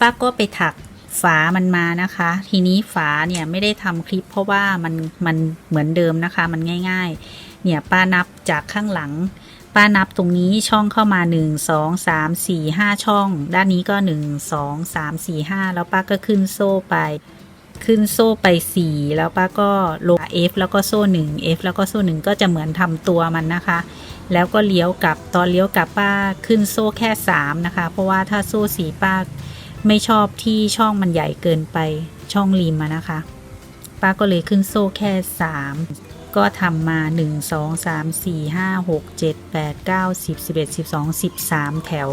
ป้าก็ไปถักฝามันมานะคะ ทีนี้ฝาเนี่ยไม่ได้ทำคลิป เพราะว่ามันมันเหมือนเดิมนะคะ มันง่าย ๆ เนี่ยป้านับจากข้างหลัง ป้านับตรงนี้ช่องเข้ามา 1 2 3 4 5 ช่อง ด้านนี้ก็ 1 2 3 4 5 แล้วป้าก็ขึ้นโซ่ไป ขึ้นโซ่ไป 4 แล้วป้าก็ลง F แล้วก็โซ่ 1 F แล้วก็โซ่ 1 ก็จะเหมือนทำตัวมันนะคะแล้วก็เลี้ยวกลับตอนเลี้ยวกลับป้าขึ้นโซ่แค่ 3 นะคะ เพราะว่าถ้าโซ่สีป้า ไม่ชอบที่ช่องมันใหญ่เกินไปช่องริมอะนะคะ ป้าก็เลยขึ้นโซ่แค่ 3 ก็ทำมา 1 2 3 4 5 6 7 8 9 10 11 12 13 แถว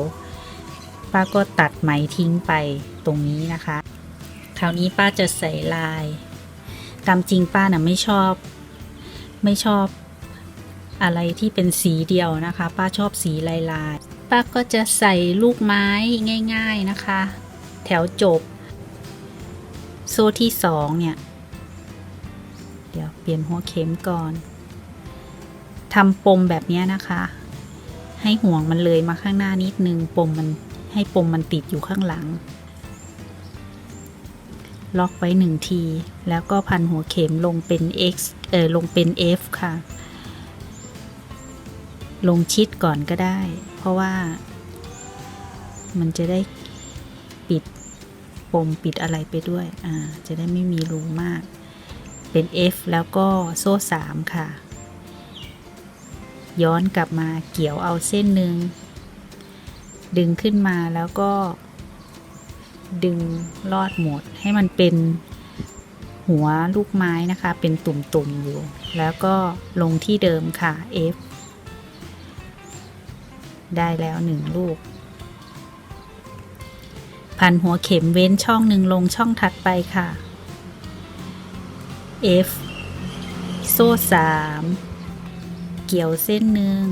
ป้าก็ตัดไหมทิ้งไปตรงนี้นะคะ คราวนี้ป้าจะใส่ลาย ตามจริงป้าน่ะไม่ชอบ ไม่ชอบอะไรที่เป็นสีเดียวนะคะ ป้าชอบสีลายลายป้าก็จะใส่ลูกไม้ง่าย ๆนะคะ แถวจบ โซ่ที่สองเนี่ย เดี๋ยวเปลี่ยนหัวเข็มก่อนทำปมแบบนี้นะคะ ให้ห่วงมันเลยมาข้างหน้านิดนึงปมมันให้ปมมันติดอยู่ข้างหลัง ล็อกไว้หนึ่งที แล้วก็พันหัวเข็มลงเป็น x เออลงเป็น f ค่ะ ลงชิดก่อนก็ได้ เพราะว่า มันจะได้ปิด ปมปิดอะไรไปด้วย อ่า จะได้ไม่มีรูมาก เป็น F แล้วก็โซ่ 3 ค่ะ ย้อนกลับมาเกี่ยวเอาเส้นหนึ่ง ดึงขึ้นมาแล้วก็ ดึงลอดหมด ให้มันเป็นหัวลูกไม้นะคะ เป็นตุ่มๆอยู่ แล้วก็ลงที่เดิมค่ะ F ได้แล้วหนึ่งลูก พันหัวเข็มเว้นช่องหนึ่งลงช่องถัดไปค่ะ F โซ่สามเกี่ยวเส้นหนึ่ง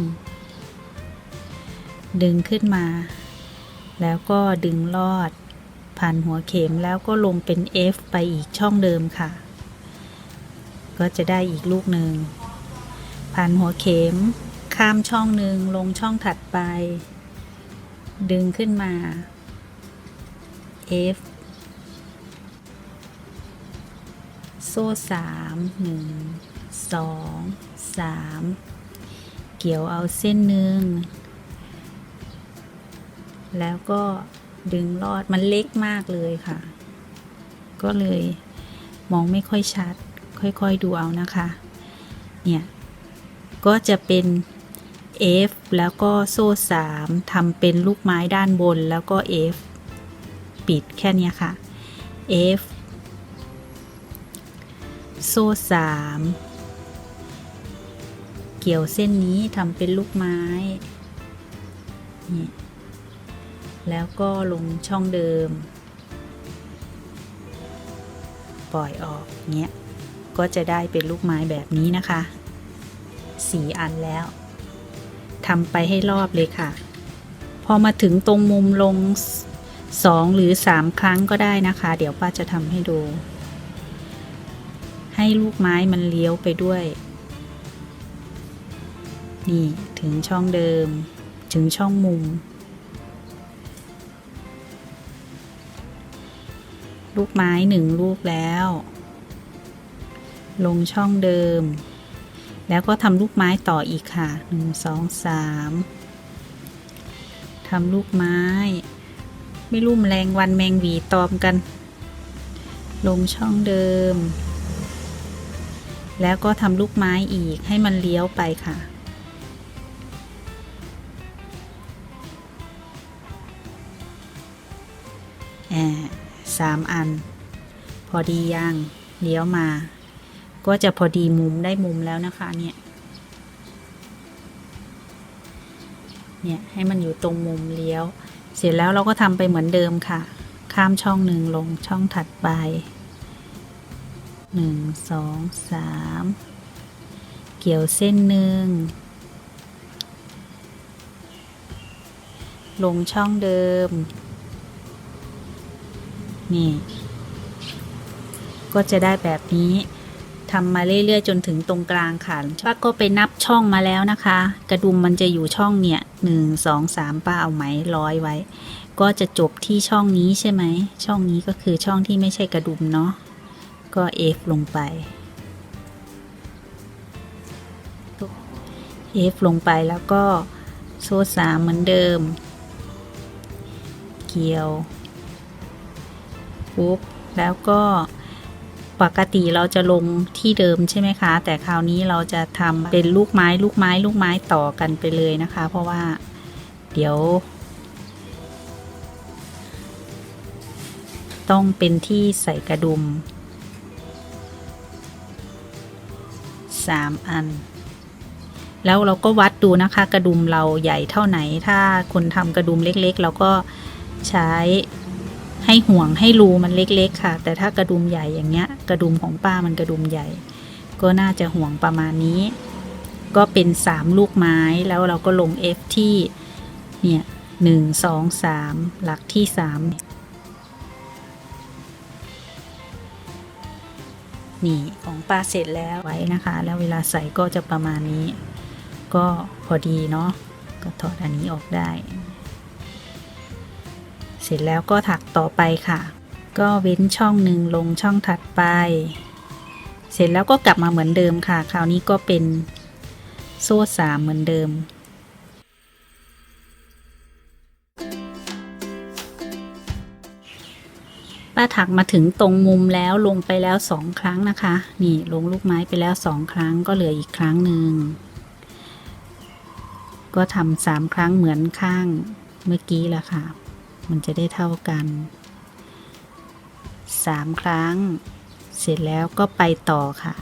ดึงขึ้นมา แล้วก็ดึงลอดพันหัวเข็มแล้วก็ลงเป็น F ไปอีกช่องเดิมค่ะ ก็จะได้อีกลูกหนึ่งพันหัวเข็ม ข้ามช่องหนึ่งลงช่องถัดไป ดึงขึ้นมา F โซ่สามหนึ่งสองสามเกี่ยวเอาเส้นหนึ่ง แล้วก็ดึงลอดมันเล็กมากเลยค่ะ ก็เลยมองไม่ค่อยชัด ค่อยๆดูเอานะคะ เนี่ย ก็จะเป็น F แล้วก็โซ่สามทำเป็นลูกไม้ด้านบนแล้วก็ F ปิดแค่นี้ค่ะ F โซ่สามเกี่ยวเส้นนี้ทำเป็นลูกไม้ แล้วก็ลงช่องเดิม ปล่อยออกเงี้ย ก็จะได้เป็นลูกไม้แบบนี้นะคะสี่อันแล้วทำไปให้รอบเลยค่ะ พอมาถึงตรงมุมลง สองหรือสามครั้งก็ได้นะคะ เดี๋ยวป้าจะทำให้ดู ให้ลูกไม้มันเลี้ยวไปด้วย นี่ถึงช่องเดิม ถึงช่องมุม ลูกไม้หนึ่งลูกแล้ว ลงช่องเดิม แล้วก็ทำลูกไม้ต่ออีกค่ะหนึ่งสองสามทำลูกไม้ ไม่รู้แมลงวันแมงหวีตอมกัน ลงช่องเดิม แล้วก็ทำลูกไม้อีกให้มันเลี้ยวไปค่ะแอบสามอัน พอดียังเลี้ยวมา ก็จะพอดีมุมได้มุมแล้วนะคะเนี่ยเนี่ยให้มันอยู่ตรงมุมเลี้ยว เสร็จแล้วเราก็ทำไปเหมือนเดิมค่ะ ข้ามช่องหนึ่งลงช่องถัดไปหนึ่งสองสามเกี่ยวเส้นหนึ่งลงช่องเดิม นี่ ก็จะได้แบบนี้ ทำมาเรื่อยๆ จนถึงตรงกลางค่ะป้าก็ไปนับช่องมาแล้วนะคะ กระดุมมันจะอยู่ช่องเนี่ยหนึ่งสองสามป้าเอาไหมร้อยไว้ ก็จะจบที่ช่องนี้ใช่ไหม ช่องนี้ก็คือช่องที่ไม่ใช่กระดุมเนาะก็ F ลงไป F ลงไปแล้วก็โซ่สามเหมือนเดิม เกี่ยวปุ๊บแล้วก็ ปกติเราจะลงที่เดิมใช่ไหมคะ แต่คราวนี้เราจะทำเป็นลูกไม้ลูกไม้ลูกไม้ต่อกันไปเลยนะคะ เพราะว่าเดี๋ยว ต้องเป็นที่ใส่กระดุมสามอัน แล้วเราก็วัดดูนะคะ กระดุมเราใหญ่เท่าไหน ถ้าคนทำกระดุมเล็กๆ เราก็ใช้ ให้ห่วงให้รูมันเล็กๆค่ะ แต่ถ้ากระดุมใหญ่อย่างเงี้ย กระดุมของป้ามันกระดุมใหญ่ ก็น่าจะห่วงประมาณนี้ ก็เป็นสามลูกไม้แล้วเราก็ลง F ที่ เนี่ยหนึ่งสองสามหลักที่สามนี่ของป้าเสร็จแล้วไว้นะคะ แล้วเวลาใส่ก็จะประมาณนี้ ก็พอดีเนาะก็ถอดอันนี้ออกได้ เสร็จแล้วก็ถักต่อไปค่ะ ก็เว้นช่องหนึ่งลงช่องถัดไป เสร็จแล้วก็กลับมาเหมือนเดิมค่ะ คราวนี้ก็เป็นโซ่สามเหมือนเดิมป้าถักมาถึงตรงมุมแล้วลงไปแล้วสองครั้งนะคะ นี่ลงลูกไม้ไปแล้วสองครั้งก็เหลืออีกครั้งหนึ่ง ก็ทำสามครั้งเหมือนข้างเมื่อกี้ละค่ะ มันจะได้เท่ากันสามครั้ง เสร็จแล้วก็ไปต่อค่ะ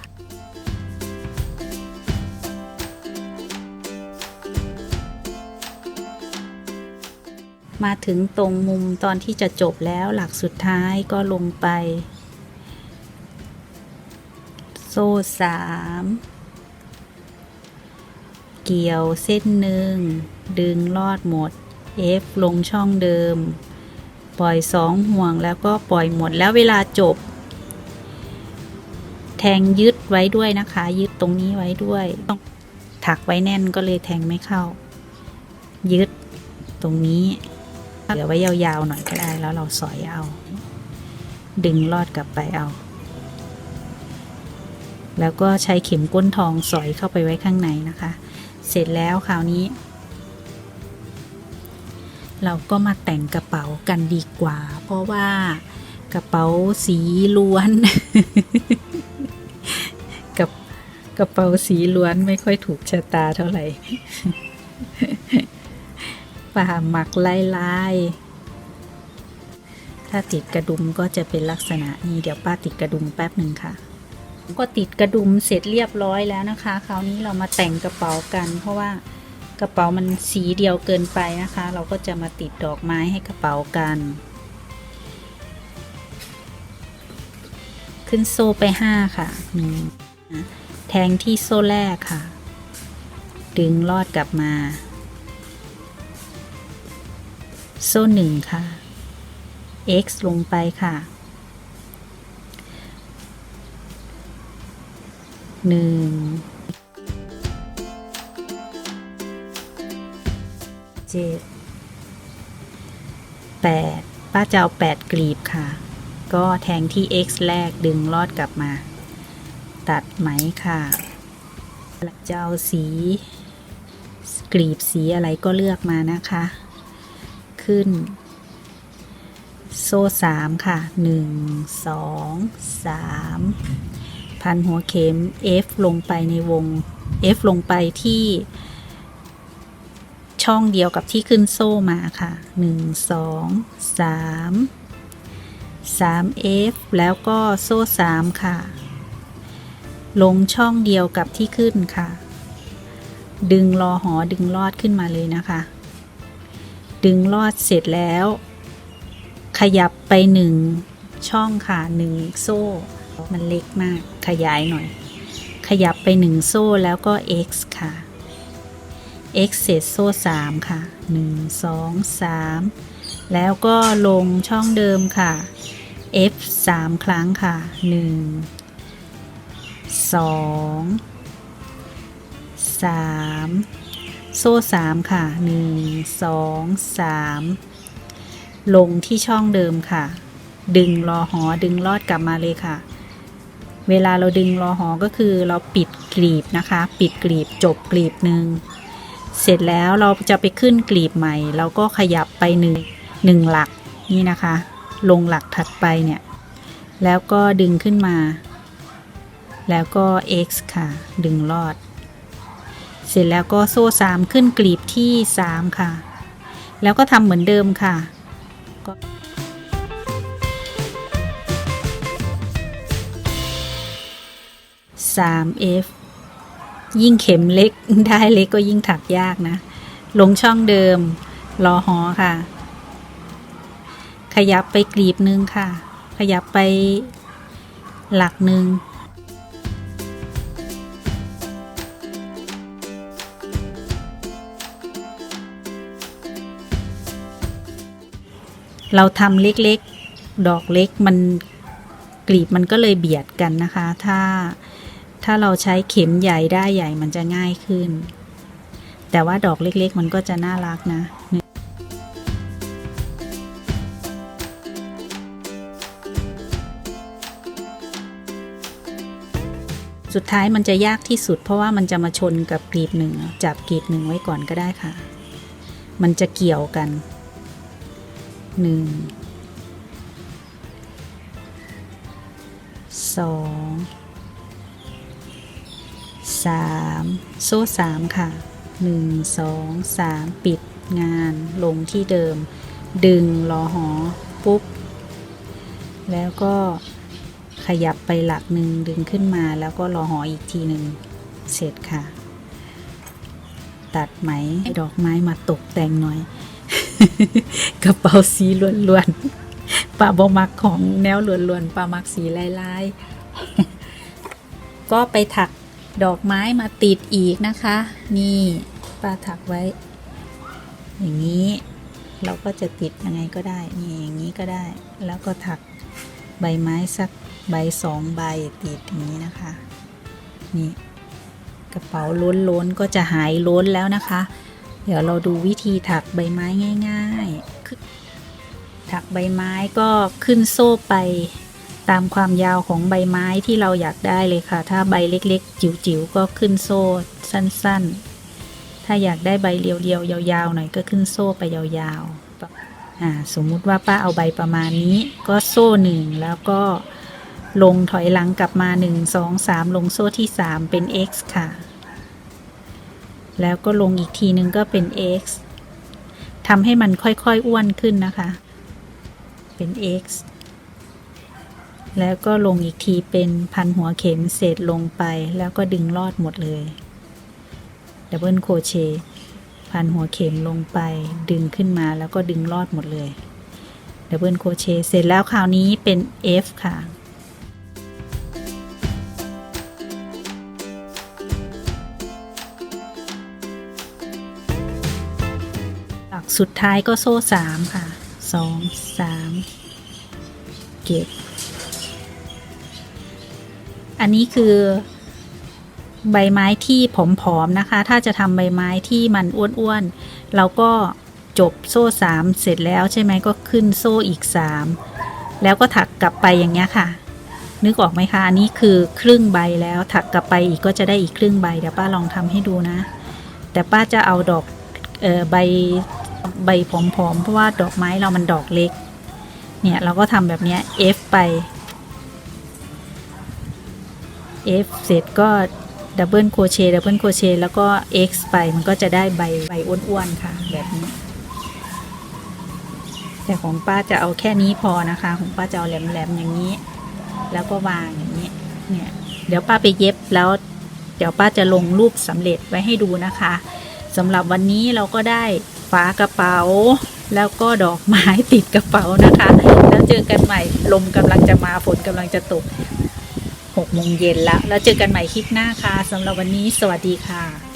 มาถึงตรงมุมตอนที่จะจบแล้วหลักสุดท้ายก็ลงไป โซ่สามเกี่ยวเส้นหนึ่งดึงลอดหมด F ลงช่องเดิม ปล่อยสองห่วงแล้วก็ปล่อยหมดแล้วเวลาจบ แทงยึดไว้ด้วยนะคะ ยึดตรงนี้ไว้ด้วย ต้องถักไว้แน่นก็เลยแทงไม่เข้า ยึดตรงนี้เหลือไว้ยาวๆหน่อยก็ได้แล้วเราสอยเอา ดึงลอดกลับไปเอา แล้วก็ใช้เข็มก้นทองสอยเข้าไปไว้ข้างในนะคะ เสร็จแล้วคราวนี้ เราก็มาแต่งกระเป๋ากันดีกว่า เพราะว่ากระเป๋าสีล้วน กับกระเป๋าสีล้วนไม่ค่อยถูกชะตาเท่าไหร่ป่าหมักลายลายถ้าติดกระดุมก็จะเป็นลักษณะนี้เดี๋ยวป้าติดกระดุมแป๊บหนึ่งค่ะ ก็ติดกระดุมเสร็จเรียบร้อยแล้วนะคะ คราวนี้เรามาแต่งกระเป๋ากันเพราะว่า ระเป๋ามันสีเดียวเกินไปนะคะ เราก็จะมาติดดอกไม้ให้กระเป๋ากัน ขึ้นโซ่ไปห้าค่ะหนึ่งแทงที่โซ่แรกค่ะ ดึงลอดกลับมา โซ่หนึ่งค่ะ x ลงไปค่ะหนึ่ง เจ็ดแปดป้าจะเอาแปดกลีบค่ะ ก็แทงที่ x แรกดึงลอดกลับมา ตัดไหมค่ะจะเอาสี กลีบสีอะไรก็เลือกมานะคะ ขึ้น โซ่สามค่ะหนึ่งสองสามพันหัวเข็ม F ลงไปในวง F ลงไปที่ ช่องเดียวกับที่ขึ้นโซ่มาค่ะหนึ่งสองสามสาม F แล้วก็โซ่สามค่ะ ลงช่องเดียวกับที่ขึ้นค่ะ ดึงรอหอดึงลอดขึ้นมาเลยนะคะ ดึงลอดเสร็จแล้ว ขยับไปหนึ่งช่องค่ะหนึ่งโซ่ มันเล็กมากขยายหน่อย ขยับไปหนึ่งโซ่แล้วก็ x ค่ะ x เศษโซ่สามค่ะหนึ่งสองสามแล้วก็ลงช่องเดิมค่ะ f สามครั้งค่ะหนึ่งสองสามโซ่สามค่ะหนึ่งสองสามลงที่ช่องเดิมค่ะ ดึงรอหอดึงลอดกลับมาเลยค่ะ เวลาเราดึงรอหอก็คือเราปิดกลีบนะคะ ปิดกลีบจบกลีบหนึ่ง เสร็จแล้วเราจะไปขึ้นกลีบใหม่ เราก็ขยับไปหนึ่งหนึ่งหลักนี่นะคะ ลงหลักถัดไปเนี่ย แล้วก็ดึงขึ้นมา แล้วก็ x ค่ะ ดึงลอด เสร็จแล้วก็โซ่สามขึ้นกลีบที่สามค่ะ แล้วก็ทำเหมือนเดิมค่ะก็ 3F ยิ่งเข็มเล็กได้เล็กก็ยิ่งถักยากนะ ลงช่องเดิมรอหอค่ะ ขยับไปกลีบหนึ่งค่ะ ขยับไปหลักหนึ่งเราทำเล็กๆ ดอกเล็กมันกลีบมันก็เลยเบียดกันนะคะ ถ้า ถ้าเราใช้เข็มใหญ่ได้ใหญ่มันจะง่ายขึ้น แต่ว่าดอกเล็กๆ มันก็จะน่ารักนะสุดท้ายมันจะยากที่สุดเพราะว่ามันจะมาชนกับกลีบหนึ่งจับกลีบหนึ่งไว้ก่อนก็ได้ค่ะ มันจะเกี่ยวกันหนึ่งสอง สามโซ่สามค่ะหนึ่งสองสามปิดงานลงที่เดิม ดึงรอหอปุ๊บ แล้วก็ขยับไปหลักหนึ่งดึงขึ้นมาแล้วก็รอหออีกทีหนึ่งเสร็จค่ะ ตัดไหมดอกไม้มาตกแต่งหน่อย กระเป๋าสีล้วนๆป้าบอมักของแนวล้วนๆป้ามักสีลายๆ ก็ไปถัก ดอกไม้มาติดอีกนะคะ นี่ป้าถักไว้ อย่างนี้ เราก็จะติดยังไงก็ได้ นี่อย่างนี้ก็ได้ แล้วก็ถักใบไม้สักใบสองใบติดอย่างนี้นะคะ นี่กระเป๋าล้นๆก็จะหายล้นแล้วนะคะ เดี๋ยวเราดูวิธีถักใบไม้ง่าย ๆ ถักใบไม้ก็ขึ้นโซ่ไป ตามความยาวของใบไม้ที่เราอยากได้เลยค่ะ ถ้าใบเล็กๆ จิ๋วๆ ก็ขึ้นโซ่สั้นๆ ถ้าอยากได้ใบเรียวๆ ยาวๆ หน่อยก็ขึ้นโซ่ไปยาวๆสมมุติว่าป้าเอาใบประมาณนี้ก็โซ่หนึ่งแล้วก็ลงถอยหลังกลับมา 1 2 3 ลงโซ่ที่ 3 เป็น x ค่ะ แล้วก็ลงอีกทีนึงก็เป็น x ทำให้มันค่อยๆ อ้วนขึ้นนะคะ เป็น x แล้วก็ลงอีกทีเป็นพันหัวเข็มเสร็จลงไปแล้วก็ดึงลอดหมดเลยดับเบิลโคเชพันหัวเข็มลงไป ดึงขึ้นมาแล้วก็ดึงลอดหมดเลยดับเบิลโคเชเสร็จแล้วคราวนี้เป็น F ค่ะหลักสุดท้ายก็โซ่สามค่ะสองสามเก็บ อันนี้คือใบไม้ที่ผอมๆนะคะ ถ้าจะทำใบไม้ที่มันอ้วนๆเราก็จบโซ่สามเสร็จแล้วใช่ไหมก็ขึ้นโซ่อีกสามแล้วก็ถักกลับไปอย่างเงี้ยค่ะ นึกออกไหมคะ อันนี้คือครึ่งใบแล้วถักกลับไปอีกก็จะได้อีกครึ่งใบเดี๋ยวป้าลองทำให้ดูนะ แต่ป้าจะเอาดอกออใบใบผอมๆเพราะว่าดอกไม้เรามันดอกเล็ก เนี่ยเราก็ทำแบบเนี้ย F ไป F เสร็จก็ดับเบิลโคเชต์ดับเบิลโคเชต์แล้วก็ X ไปมันก็จะได้ใบใบอ้วนๆค่ะ แบบนี้ แต่ของป้าจะเอาแค่นี้พอนะคะ ของป้าจะเอาแหลมๆอย่างนี้ แล้วก็วางอย่างนี้ เนี่ย เดี๋ยวป้าไปเย็บแล้ว เดี๋ยวป้าจะลงรูปสำเร็จไว้ให้ดูนะคะสำหรับวันนี้เราก็ได้ฝากระเป๋า แล้วก็ดอกไม้ติดกระเป๋านะคะ แล้วเจอกันใหม่ลมกำลังจะมาฝนกำลังจะตก หกโมงเย็นแล้ว แล้วเจอกันใหม่คลิปหน้าค่ะสำหรับวันนี้สวัสดีค่ะ